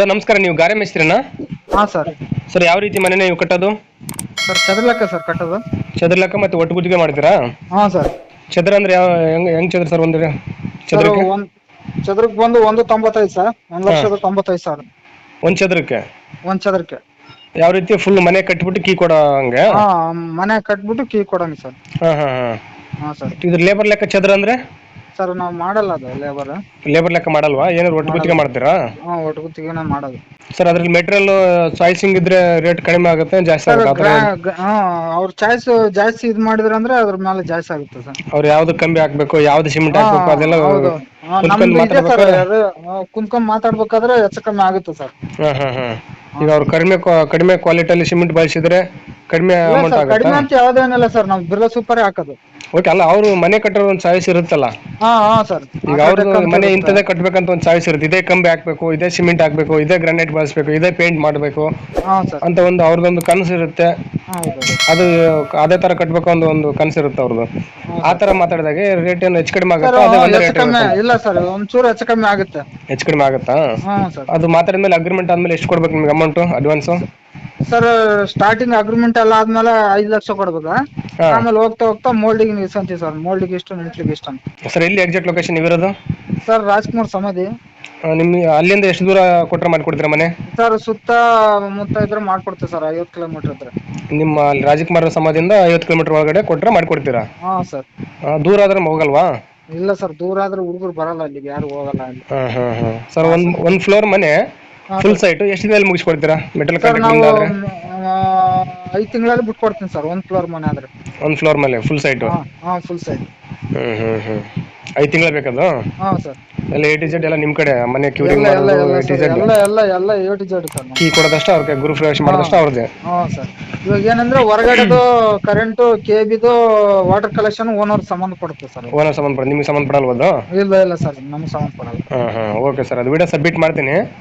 Sir ನಮಸ್ಕಾರ ನೀವು ಗಾರೆ ಮೇಸ್ತ್ರಿನಾ? ಹಾ ಸರ್. ಸರ್ ಯಾವ ರೀತಿ ಮನೆ ನೀವು ಕಟ್ಟೋದು? ಸರ್ ಚದರ್ಲಕ್ಕ ಸರ್ ಕಟ್ಟೋದು. ಚದರ ಲೆಕ್ಕ ಮತ್ತು ಒಟ್ಟು ಗುತ್ತಿಗೆ ಮಾಡ್ತೀರಾ ಹಾ ಸರ್. ಚದರ ಅಂದ್ರೆ ಯಾವ ಹೆಂಗ್ ಹೆಂಗ್ ಚದರ ಸರ್ ಒಂದು? ಸರ್ ಚದರಕ್ಕೆ? ಒಂದು ಚದರಕ್ಕೆ ಬಂದು ಒಂದು ತೊಂಬತ್ತೈದು ಸರ್. ಒಂದ್ ಲಕ್ಷದ ತೊಂಬತ್ತೈದು ಸಾವಿರ. ಒಂದು ಚದರಕ್ಕೆ? ಒಂದು ಚದರಕ್ಕೆ. ಯಾವ ರೀತಿ ಫುಲ್ ಮನೆ ಕಟ್ಬಿಟ್ಟು ಕೀ ಕೊಡೋ ಹಂಗೆ? ಹಾ ಮನೆ ಕಟ್ಬಿಟ್ಟು ಕೀ ಕೊಡಂಗ ಸರ್. ಹಾ ಹಾ ಹಾ. ಹಾ ಸರ್. ಇದು ಲೇಬರ್ ಲೆಕ್ಕ ಚದರ ಅಂದ್ರೆ? ಸರ್ ನಾವು ಮಾಡಲ್ಲ ಅದು ಲೇಬರ್ ಲೇಬರ್ ಲೆಕ್ಕ ಮಾಡಲ್ವಾ? ಏನಾದ್ರು ಒಟ್ಟು ಗುತ್ತಿಗೆ ಮಾಡ್ತೀರಾ? ಹಾ ಒಟ್ಟು ಗುತ್ತಿಗೆನ ಮಾಡೋದು. ಸರ್ ಅದ್ರಲ್ಲಿ ಮೆಟೀರಿಯಲ್ ಚಾಯ್ಸಿಂಗ್ ಇದ್ರೆ ರೇಟ್ ಕಡಿಮೆ ಆಗುತ್ತೆ ಜಾಸ್ತಿ ಸರ್ ಆಗುತ್ತೆ. ಆ ಥರ ಹಾಂ ಅವ್ರ ಚಾಯ್ಸ್ ಜಾಸ್ತಿ ಇದು ಮಾಡಿದ್ರೆ ಅಂದ್ರೆ ಅದ್ರ ಮೇಲೆ ಜಾಸ್ತಿ ಆಗುತ್ತೆ ಸರ್ ಅವ್ರು ಯಾವ್ದು ಕಂಬಿ ಹಾಕ್ಬೇಕು ಯಾವ್ದು ಸಿಮೆಂಟ್ ಹಾಕ್ಬೇಕು ಅದೆಲ್ಲ ಹೌದು. ಹಾಂ, ಕುತ್ಕೊಂಡ್ ನಮ್ದು ಇದೆ ಸರ್ ಮಾತಾಡ್ಬೇಕಾ? ಅದು ಆ, ಕುಂತ್ಕೊಂಡ್ ಮಾತಾಡ್ಬೇಕಾದ್ರೆ ಹೆಚ್ಚು ಕಮ್ಮಿ ಆಗುತ್ತೆ ಸರ್ ಹಾಂ ಹಾಂ ಹಾಂ. ಈಗ ಅವ್ರು ಕಡಿಮೆ ಕಡಿಮೆ ಕಡಿಮೆ ಕ್ವಾಲಿಟಿಯಲ್ಲಿ ಸಿಮೆಂಟ್ ಬಳಸಿದ್ರೆ ಕಡಿಮೆ ಇಲ್ಲ ಅಮೌಂಟ್ ಸರ್ ಕಡಿಮೆ ಆಗುತ್ತಾ ಅಂತ ಯಾವ್ದೇನಿಲ್ಲ ಸರ್ ನಾವು ಬಿರ್ಲಾ ಸೂಪರ್ ಹಾಕೋದು. ಓಕೆ ಅಲ್ಲ ಅವರು ಮನೆ ಕಟ್ಟೋರ್ ಒಂದು ಚಾಯ್ಸ್ ಇರುತ್ತಲ್ಲ? ಹಾ ಹಾ ಸರ್. ಈಗ ಅವ್ರದ್ದು ಮನೆ ಇಂಥದೇ ಕಟ್ಬೇಕಂತ ಒಂದು ಚಾಯ್ಸ್ ಇರುತ್ತೆ. ಇದೇ ಕಂಬಿ ಹಾಕ್ಬೇಕು ಇದೇ ಸಿಮೆಂಟ್ ಹಾಕ್ಬೇಕು ಇದೇ ಗ್ರಾನೈಟ್ ಬಳಸ್ಬೇಕು ಇದೇ ಪೇಂಟ್ ಮಾಡಬೇಕು ಹಾ ಸರ್. ಅಂತ ಒಂದು ಅವ್ರದ್ದೊಂದು ಕನಸು ಇರುತ್ತೆ. ಹೌದು ಅದು ಅದೇ ತರ ಕಟ್ಬೇಕು ಒಂದು ಒಂದು ಕನಸು ಇರುತ್ತೆ ಅವ್ರದ್ದು. ಆ ತರ ಮಾತಾಡಿದಾಗ ರೇಟ್ ಏನು ಹೆಚ್ಚು ಕಡಿಮೆ ಸರ್ ಆಗುತ್ತಾ ಅದೇ ಒಂದೇ ಹೆಚ್ಚು ರೇಟ್ ಕಮ್ಮಿ ಇಲ್ಲ ಸರ್. ಒಂಚೂರು ಹೆಚ್ಚು ಕಮ್ಮಿ ಆಗುತ್ತೆ. ಹೆಚ್ಚು ಕಡಿಮೆ ಆಗುತ್ತಾ? ಹಾ ಸರ್. ಅದು ಮಾತಾಡಿದ್ಮೇಲೆ ಅಗ್ರಿಮೆಂಟ್ ಆದ್ಮೇಲೆ ಎಷ್ಟು ಕೊಡ್ಬೇಕು ನಿಮ್ಗೆ amount advance sir starting agreement ಎಲ್ಲ ಆದ್ಮೇಲೆ ಐದು ಲಕ್ಷ ಕೊಡ್ಬೇಕಾ? ಹಾ. ಆಮೇಲೆ ಹೋಗ್ತಾ ಹೋಗ್ತಾ ಮೋಲ್ಡಿಗೆ ನಿಲ್ಸಂತೀವಿ ಸರ್ ಮೋಲ್ಡಿಗೆ ಇಷ್ಟು ನಿಂಟ್ಲಿಗೆ ಇಷ್ಟು ಅಂತ. ಸರ್ ಎಲ್ಲಿ ಎಕ್ಸಾಕ್ಟ್ ಲೊಕೇಶನ್ ಇರೋದು? ಸರ್ ರಾಜ್ಕುಮಾರ್ ಸಮಾಧಿ. ನಿಮ್ಮ ಅಲ್ಲಿಂದ ಎಷ್ಟು ದೂರ ಕೊಟ್ಟರೆ ಮಾಡ್ಕೊಡ್ತೀರಾ ಮನೆ? ಸರ್ ಸುತ್ತ ಮುತ್ತ ಇದ್ರೆ ಮಾಡ್ಕೊಡ್ತೀವಿ ಸರ್ ಐವತ್ತು ಕಿಲೋಮೀಟರ್ ಇದ್ರೆ ನಿಮ್ಮ ಅಲ್ಲಿ ರಾಜಕುಮಾರ ಸಮಾಧಿಯಿಂದ ಐವತ್ತು ಕಿಲೋಮೀಟರ್ ಒಳಗಡೆ ಕೊಟ್ಟರೆ ಮಾಡ್ಕೊಡ್ತೀರಾ? ಹಾಂ ಸರ್ ಆ, ದೂರ ಆದ್ರೆ ಹೋಗಲ್ವಾ? ಇಲ್ಲ ಸರ್ ದೂರ ಆದ್ರೆ ಹುಡುಗರು ಬರಲ್ಲ ಅಲ್ಲಿಗೆ ಯಾರು ಹೋಗಲ್ಲ ಅಲ್ಲಿ. ಹಾಂ ಹಾಂ ಹಾಂ. ಸರ್ ಒಂದು ಒಂದು ಫ್ಲೋರ್ ಮನೆ ಫುಲ್ ಸೈಟ್ ಎಷ್ಟು ದಿನದಲ್ಲಿ ಮುಗಿಸ್ಕೊಡ್ತೀರಾ? ಮೆಟಲ್ ಸರ್ ನಾವು ಕಾಂಟ್ಯಾಕ್ಟ್ ಆದ್ರೆ ಐದು ತಿಂಗಳಲ್ಲಿ ಬಿಟ್ಕೊಡ್ತೀನಿ ಸರ್ ಒಂದ್ ಫ್ಲೋರ್ ಮನೆ ಆದ್ರೆ. ಒಂದ್ ಫ್ಲೋರ್ ಮೇಲೆ ಫುಲ್ ಸೈಟ್ ಹಾ ಹಾ ಫುಲ್ ಸೈಟ್ ಹ್ಞೂ ಹ್ಞೂ ಹ್ಞೂ ಐದು ತಿಂಗಳ ಬೇಕದು? ಹಾ ಸರ್. ಎಲ್ಲ ಎ ಟಿ ಜೆಡ್ ಎಲ್ಲ ನಿಮ್ಮ ಕಡೆ ಮನೆ ಕ್ಯೂರಿಂಗ್ ಎಲ್ಲ ಎಲ್ಲ ಮಾಡೋದು ಎಲ್ಲ ಎ ಟಿ ಸರ್ ಜೆಡ್ ಎಲ್ಲ ಎಲ್ಲ ಎಲ್ಲ A to Z sir key ಕೊಡೋದಷ್ಟು ಅವ್ರಿಗೆ ಗುರು ಪ್ರವೇಶ ಮಾಡೋದಷ್ಟು ಅವ್ರದ್ದೇ ಹಾ ಸರ್. ಇವಾಗ ಏನಂದ್ರೆ ಹೊರಗಡೆದು ಕರೆಂಟು ಕೇಬಿದು ವಾಟರ್ ಕಲೆಕ್ಷನ್ ಓನರ್ ಸಂಬಂಧ ಪಡುತ್ತೆ ಸರ್. ಓನರ್ ಸಂಬಂಧಪಡ ನಿಮಗೆ ಸಂಬಂಧಪಡಲ್ವದು ಇಲ್ಲ ಇಲ್ಲ ಸರ್ ನಮ್ಗೆ ಸಂಬಂಧ ಪಡಲ್ಲ. ಹಾಂ ಹಾಂ ಓಕೆ ಸರ್. ಅದು ವಿಡಿಯೋ ಸಬ್ಮಿಟ್ ಮಾಡ್ತೀನಿ.